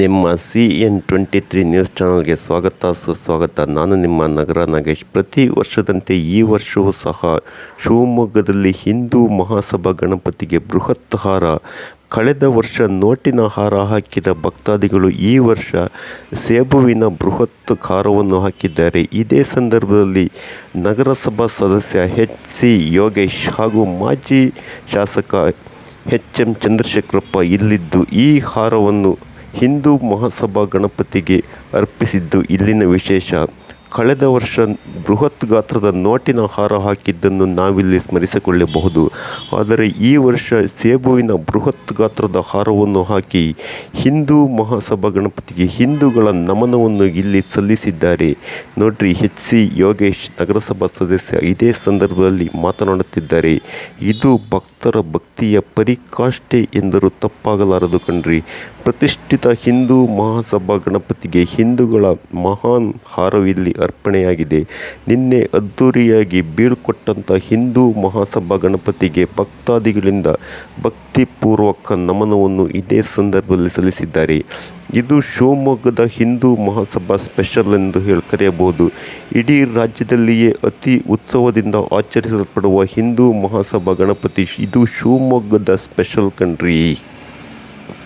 ನಿಮ್ಮ C N twenty three news ಚಾನಲ್ಗೆ ಸ್ವಾಗತ, ಸುಸ್ವಾಗತ. ನಾನು ನಿಮ್ಮ ನಗರ ನಾಗೇಶ್. ಪ್ರತಿ ವರ್ಷದಂತೆ ಈ ವರ್ಷವೂ ಸಹ ಶಿವಮೊಗ್ಗದಲ್ಲಿ ಹಿಂದೂ ಮಹಾಸಭಾ ಗಣಪತಿಗೆ ಬೃಹತ್ ಹಾರ. ಕಳೆದ ವರ್ಷ ನೋಟಿನ ಹಾರ ಹಾಕಿದ ಭಕ್ತಾದಿಗಳು ಈ ವರ್ಷ ಸೇಬುವಿನ ಬೃಹತ್ ಹಾರವನ್ನು ಹಾಕಿದ್ದಾರೆ. ಇದೇ ಸಂದರ್ಭದಲ್ಲಿ ನಗರಸಭಾ ಸದಸ್ಯ ಎಚ್ ಸಿ ಯೋಗೇಶ್ ಹಾಗೂ ಮಾಜಿ ಶಾಸಕ ಎಚ್ ಎಂ ಚಂದ್ರಶೇಖರಪ್ಪ ಇಲ್ಲಿದ್ದು ಈ ಹಾರವನ್ನು ಹಿಂದೂ ಮಹಾಸಭಾ ಗಣಪತಿಗೆ ಅರ್ಪಿಸಿದ್ದು ಇಲ್ಲಿನ ವಿಶೇಷ. ಕಳೆದ ವರ್ಷ ಬೃಹತ್ ಗಾತ್ರದ ನೋಟಿನ ಹಾರ ಹಾಕಿದ್ದನ್ನು ನಾವಿಲ್ಲಿ ಸ್ಮರಿಸಿಕೊಳ್ಳಬಹುದು. ಆದರೆ ಈ ವರ್ಷ ಸೇಬುವಿನ ಬೃಹತ್ ಗಾತ್ರದ ಹಾರವನ್ನು ಹಾಕಿ ಹಿಂದೂ ಮಹಾಸಭಾ ಗಣಪತಿಗೆ ಹಿಂದೂಗಳ ನಮನವನ್ನು ಇಲ್ಲಿ ಸಲ್ಲಿಸಿದ್ದಾರೆ. ನೋಡ್ರಿ ಎಚ್ ಸಿ ಯೋಗೇಶ್ ನಗರಸಭಾ ಸದಸ್ಯ ಇದೇ ಸಂದರ್ಭದಲ್ಲಿ ಮಾತನಾಡುತ್ತಿದ್ದಾರೆ. ಇದು ಭಕ್ತರ ಭಕ್ತಿಯ ಪರಿಕಾಷ್ಠೆ ಎಂದರೂ ತಪ್ಪಾಗಲಾರದು ಕಣ್ರಿ. ಪ್ರತಿಷ್ಠಿತ ಹಿಂದೂ ಮಹಾಸಭಾ ಗಣಪತಿಗೆ ಹಿಂದೂಗಳ ಮಹಾನ್ ಹಾರವಿಲ್ಲಿ ಅರ್ಪಣೆಯಾಗಿದೆ. ನಿನ್ನೆ ಅದ್ಧೂರಿಯಾಗಿ ಬೀಳ್ಕೊಟ್ಟಂಥ ಹಿಂದೂ ಮಹಾಸಭಾ ಗಣಪತಿಗೆ ಭಕ್ತಾದಿಗಳಿಂದ ಭಕ್ತಿಪೂರ್ವಕ ನಮನವನ್ನು ಇದೇ ಸಂದರ್ಭದಲ್ಲಿ ಸಲ್ಲಿಸಿದ್ದಾರೆ. ಇದು ಶಿವಮೊಗ್ಗದ ಹಿಂದೂ ಮಹಾಸಭಾ ಸ್ಪೆಷಲ್ ಎಂದು ಹೇಳಿ ಕರೆಯಬಹುದು. ಇಡೀ ರಾಜ್ಯದಲ್ಲಿಯೇ ಅತಿ ಉತ್ಸವದಿಂದ ಆಚರಿಸಲ್ಪಡುವ ಹಿಂದೂ ಮಹಾಸಭಾ ಗಣಪತಿ ಇದು ಶಿವಮೊಗ್ಗದ ಸ್ಪೆಷಲ್ ಕಣ್ರಿ